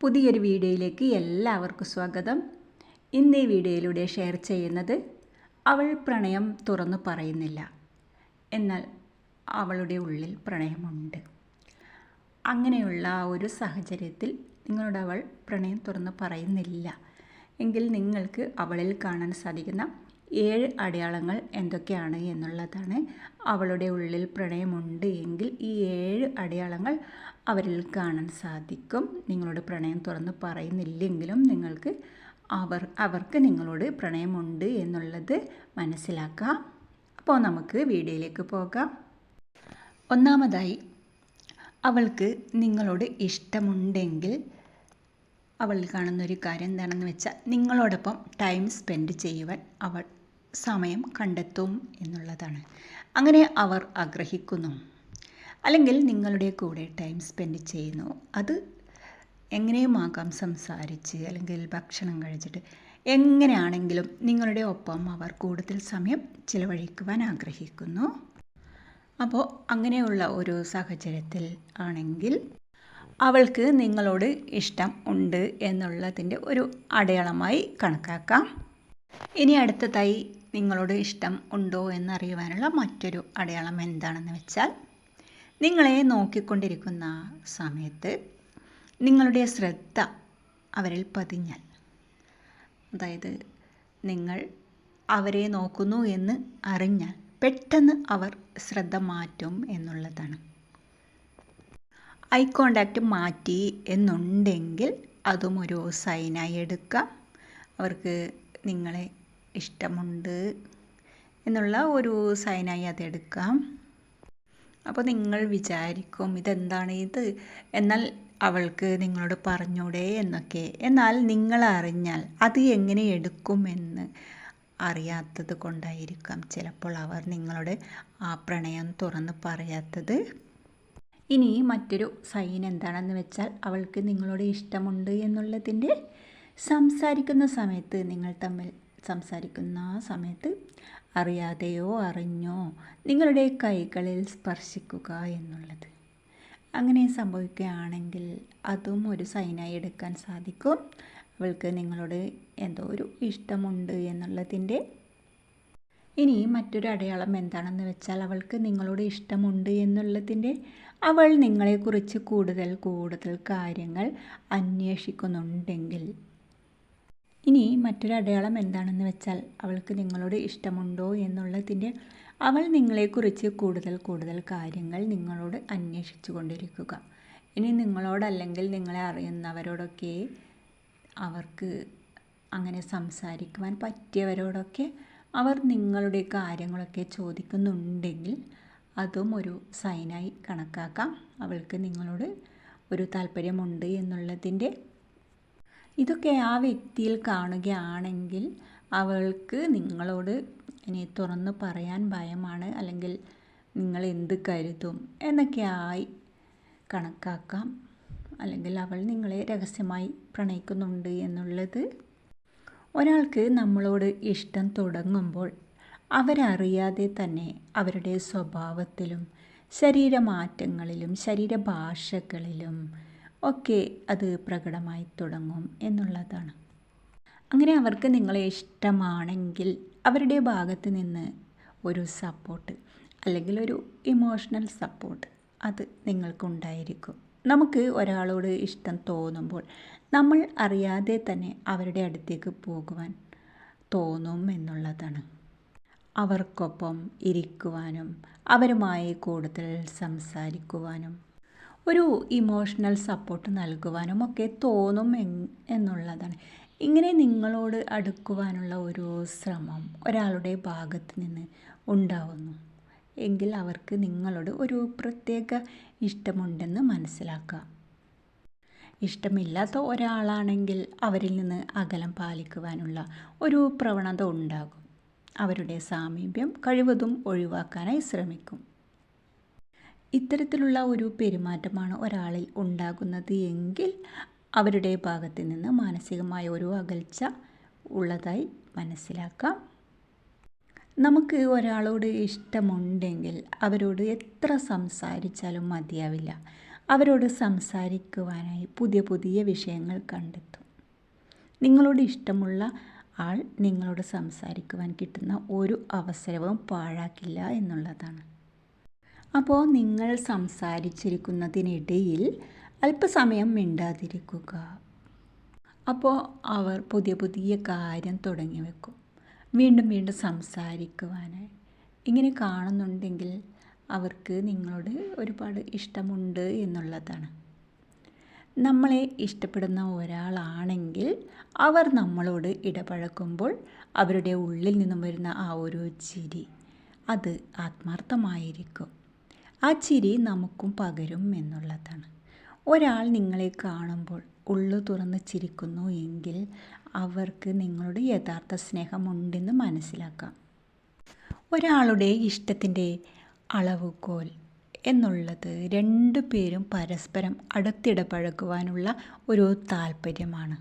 പുതിയൊരു വീഡിയോയിലേക്ക് എല്ലാവർക്കും സ്വാഗതം. ഇന്ന് ഈ വീഡിയോയിലൂടെ ഷെയർ ചെയ്യുന്നത് അവൾ പ്രണയം തുറന്നു പറയുന്നില്ല. എന്നാൽ അവളുടെ ഉള്ളിൽ പ്രണയമുണ്ട്. അങ്ങനെയുള്ള ഒരു സാഹചര്യത്തിൽ നിങ്ങളോട് അവൾ പ്രണയം തുറന്നു പറയുന്നില്ല. എങ്കിൽ നിങ്ങൾക്ക് അവളിൽ കാണാൻ സാധിക്കുന്ന ഏഴ് അടയാളങ്ങൾ എന്തൊക്കെയാണ് എന്നുള്ളതാണ് അവളുടെ ഉള്ളിൽ പ്രണയമുണ്ട് എങ്കിൽ ഈ ഏഴ് അടയാളങ്ങൾ അവരിൽ കാണാൻ സാധിക്കും. നിങ്ങളോട് പ്രണയം തുറന്ന് പറയുന്നില്ലെങ്കിലും നിങ്ങൾക്ക് അവർ അവർക്ക് നിങ്ങളോട് പ്രണയമുണ്ട് എന്നുള്ളത് മനസ്സിലാക്കാം. അപ്പോൾ നമുക്ക് വീഡിയോയിലേക്ക് പോകാം. ഒന്നാമതായി അവൾക്ക് നിങ്ങളോട് ഇഷ്ടമുണ്ടെങ്കിൽ അവൾ കാണുന്ന ഒരു കാര്യം എന്താണെന്ന് വെച്ചാൽ നിങ്ങളോടൊപ്പം ടൈം സ്പെൻഡ് ചെയ്യുവാൻ അവൾ സമയം കണ്ടെത്തും എന്നുള്ളതാണ്. അങ്ങനെ അവർ ആഗ്രഹിക്കുന്നു. അല്ലെങ്കിൽ നിങ്ങളുടെ കൂടെ ടൈം സ്പെൻഡ് ചെയ്യുന്നു. അത് എങ്ങനെയുമാകാം സംസാരിച്ച് അല്ലെങ്കിൽ ഭക്ഷണം കഴിച്ചിട്ട് എങ്ങനെയാണെങ്കിലും നിങ്ങളുടെ ഒപ്പം അവർ കൂടുതൽ സമയം ചിലവഴിക്കുവാൻ ആഗ്രഹിക്കുന്നു. അപ്പോൾ അങ്ങനെയുള്ള ഒരു സാഹചര്യത്തിൽ ആണെങ്കിൽ അവൾക്ക് നിങ്ങളോട് ഇഷ്ടം ഉണ്ട് എന്നുള്ളതിന്റെ ഒരു അടയാളമായി കണക്കാക്കാം. ഇനി അടുത്തതായി നിങ്ങളോട് ഇഷ്ടം ഉണ്ടോ എന്നറിയുവാനുള്ള മറ്റൊരു അടയാളം എന്താണെന്ന് വെച്ചാൽ നിങ്ങളെ നോക്കിക്കൊണ്ടിരിക്കുന്ന സമയത്ത് നിങ്ങളുടെ ശ്രദ്ധ അവരിൽ പതിഞ്ഞാൽ. അതായത് നിങ്ങൾ അവരെ നോക്കുന്നു എന്ന് അറിഞ്ഞാൽ പെട്ടെന്ന് അവർ ശ്രദ്ധ മാറ്റും എന്നുള്ളതാണ്. ഐ കോണ്ടാക്റ്റ് മാറ്റി എന്നുണ്ടെങ്കിൽ അതും ഒരു സൈനായി എടുക്കാം. അവർക്ക് നിങ്ങളെ ഇഷ്ടമുണ്ട് എന്നുള്ള ഒരു സൈനായി അതെടുക്കാം അപ്പോൾ നിങ്ങൾ വിചാരിക്കും ഇതെന്താണ് ഇത്? എന്നാൽ അവൾക്ക് നിങ്ങളോട് പറഞ്ഞൂടെ എന്നൊക്കെ. എന്നാൽ നിങ്ങൾ അറിഞ്ഞാൽ അത് എങ്ങനെ എടുക്കുമെന്ന് അറിയാത്തത് കൊണ്ടായിരിക്കാം ചിലപ്പോൾ അവർ നിങ്ങളുടെ ആ പ്രണയം തുറന്ന് പറയാത്തത്. ഇനി മറ്റൊരു സൈൻ എന്താണെന്ന് വെച്ചാൽ അവൾക്ക് നിങ്ങളോട് ഇഷ്ടമുണ്ട് എന്നുള്ളതിന്റെ സംസാരിക്കുന്ന സമയത്ത് നിങ്ങൾ തമ്മിൽ സംസാരിക്കുന്ന ആ സമയത്ത് അറിയാതെയോ അറിഞ്ഞോ നിങ്ങളുടെ കൈകളിൽ സ്പർശിക്കുക എന്നുള്ളത്. അങ്ങനെ സംഭവിക്കുകയാണെങ്കിൽ അതും ഒരു സൈനായി എടുക്കാൻ സാധിക്കും. അവൾക്ക് നിങ്ങളോട് എന്തോ ഒരു ഇഷ്ടമുണ്ട് എന്നുള്ളതിന്റെ ഇനി മറ്റൊരു അടയാളം എന്താണെന്ന് വെച്ചാൽ അവൾക്ക് നിങ്ങളോട് ഇഷ്ടമുണ്ട് എന്നുള്ളതിന്റെ അവൾ നിങ്ങളെക്കുറിച്ച് കൂടുതൽ കൂടുതൽ കാര്യങ്ങൾ അന്വേഷിക്കുന്നുണ്ടെങ്കിൽ ഇനി മറ്റൊരു അടയാളം എന്താണെന്ന് വെച്ചാൽ അവൾക്ക് നിങ്ങളോട് ഇഷ്ടമുണ്ടോ എന്നുള്ളതിന്റെ അവൾ നിങ്ങളെക്കുറിച്ച് കൂടുതൽ കൂടുതൽ കാര്യങ്ങൾ നിങ്ങളോട് അന്വേഷിച്ചു കൊണ്ടിരിക്കുക ഇനി നിങ്ങളോടല്ലെങ്കിൽ നിങ്ങളെ അറിയുന്നവരോടൊക്കെ അവർക്ക് അങ്ങനെ സംസാരിക്കുവാൻ പറ്റിയവരോടൊക്കെ അവർ നിങ്ങളുടെ കാര്യങ്ങളൊക്കെ ചോദിക്കുന്നുണ്ടെങ്കിൽ അതും ഒരു സൈനായി കണക്കാക്കാം. അവൾക്ക് നിങ്ങളോട് ഒരു താല്പര്യമുണ്ട് എന്നുള്ളതിന്റെ ഇതൊക്കെ ആ വ്യക്തിയിൽ കാണുകയാണെങ്കിൽ അവൾക്ക് നിങ്ങളോട് ഇനി തുറന്ന് പറയാൻ ഭയമാണ്. അല്ലെങ്കിൽ നിങ്ങൾ എന്ത് കരുതും എന്നൊക്കെയായി കണക്കാക്കാം. അല്ലെങ്കിൽ അവൾ നിങ്ങളെ രഹസ്യമായി പ്രണയിക്കുന്നുണ്ട് എന്നുള്ളത് ഒരാൾക്ക് നമ്മളോട് ഇഷ്ടം തുടങ്ങുമ്പോൾ അവരറിയാതെ തന്നെ അവരുടെ സ്വഭാവത്തിലും ശരീരമാറ്റങ്ങളിലും ശരീരഭാഷകളിലും ഒക്കെ അത് പ്രകടമായി തുടങ്ങും എന്നുള്ളതാണ്. അങ്ങനെ അവർക്ക് നിങ്ങളെ ഇഷ്ടമാണെങ്കിൽ അവരുടെ ഭാഗത്ത് നിന്ന് ഒരു സപ്പോർട്ട് അല്ലെങ്കിൽ ഒരു ഇമോഷണൽ സപ്പോർട്ട് അത് നിങ്ങൾക്കുണ്ടായിരിക്കും. നമുക്ക് ഒരാളോട് ഇഷ്ടം തോന്നുമ്പോൾ നമ്മൾ അറിയാതെ തന്നെ അവരുടെ അടുത്തേക്ക് പോകുവാൻ തോന്നും എന്നുള്ളതാണ്. അവർക്കൊപ്പം ഇരിക്കുവാനും അവരുമായി കൂടുതൽ സംസാരിക്കുവാനും ഒരു ഇമോഷണൽ സപ്പോർട്ട് നൽകുവാനും ഒക്കെ തോന്നും എന്നുള്ളതാണ്. ഇങ്ങനെ നിങ്ങളോട് അടുക്കുവാനുള്ള ഒരു ശ്രമം ഒരാളുടെ ഭാഗത്ത് നിന്ന് ഉണ്ടാവുന്നു. എങ്കിൽ അവർക്ക് നിങ്ങളോട് ഒരു പ്രത്യേക ഇഷ്ടമുണ്ടെന്ന് മനസ്സിലാക്കാം. ഇഷ്ടമില്ലാത്ത ഒരാളാണെങ്കിൽ അവരിൽ നിന്ന് അകലം പാലിക്കുവാനുള്ള ഒരു പ്രവണത ഉണ്ടാകും. അവരുടെ സാമീപ്യം കഴിവതും ഒഴിവാക്കാനായി ശ്രമിക്കും. ഇത്തരത്തിലുള്ള ഒരു പെരുമാറ്റമാണ് ഒരാളിൽ ഉണ്ടാകുന്നത് എങ്കിൽ അവരുടെ ഭാഗത്ത് നിന്ന് മാനസികമായ ഒരു അകൽച്ച ഉള്ളതായി മനസ്സിലാക്കാം. നമുക്ക് ഒരാളോട് ഇഷ്ടമുണ്ടെങ്കിൽ അവരോട് എത്ര സംസാരിച്ചാലും മതിയാവില്ല. അവരോട് സംസാരിക്കുവാനായി പുതിയ പുതിയ വിഷയങ്ങൾ കണ്ടെത്തും. നിങ്ങളോട് ഇഷ്ടമുള്ള ആൾ നിങ്ങളോട് സംസാരിക്കുവാൻ കിട്ടുന്ന ഒരു അവസരവും പാഴാക്കില്ല എന്നുള്ളതാണ്. അപ്പോൾ നിങ്ങൾ സംസാരിച്ചിരിക്കുന്നതിനിടയിൽ അല്പസമയം മിണ്ടാതിരിക്കുക. അപ്പോൾ അവർ പുതിയ പുതിയ കാര്യം തുടങ്ങി വെക്കും. വീണ്ടും വീണ്ടും സംസാരിക്കുവാനായി. ഇങ്ങനെ കാണുന്നുണ്ടെങ്കിൽ അവർക്ക് നിങ്ങളോട് ഒരുപാട് ഇഷ്ടമുണ്ട് എന്നുള്ളതാണ്. നമ്മളെ ഇഷ്ടപ്പെടുന്ന ഒരാളാണെങ്കിൽ അവർ നമ്മളോട് ഇടപഴകുമ്പോൾ അവരുടെ ഉള്ളിൽ നിന്നും വരുന്ന ആ ഒരു ചിരി അത് ആത്മാർത്ഥമായിരിക്കും. ആ ചിരി നമുക്കും പകരും എന്നുള്ളതാണ്. ഒരാൾ നിങ്ങളെ കാണുമ്പോൾ ഉള്ളു തുറന്ന് ചിരിക്കുന്നു എങ്കിൽ അവർക്ക് നിങ്ങളുടെ യഥാർത്ഥ സ്നേഹമുണ്ടെന്ന് മനസ്സിലാക്കാം. ഒരാളുടെ ഇഷ്ടത്തിന്റെ അളവുകോൽ എന്നുള്ളത് രണ്ടു പേരും പരസ്പരം അടുത്തിടപഴകുവാനുള്ള ഒരു താല്പര്യമാണ്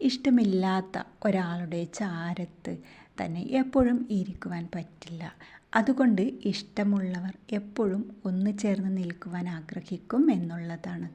ഇഷ്ടമില്ലാത്ത ഒരാളുടെ ചാരത്ത് തന്നെ എപ്പോഴും ഇരിക്കുവാൻ പറ്റില്ല. അതുകൊണ്ട് ഇഷ്ടമുള്ളവർ എപ്പോഴും ഒന്നു ചേർന്ന് നിൽക്കുവാൻ ആഗ്രഹിക്കും എന്നുള്ളതാണ്.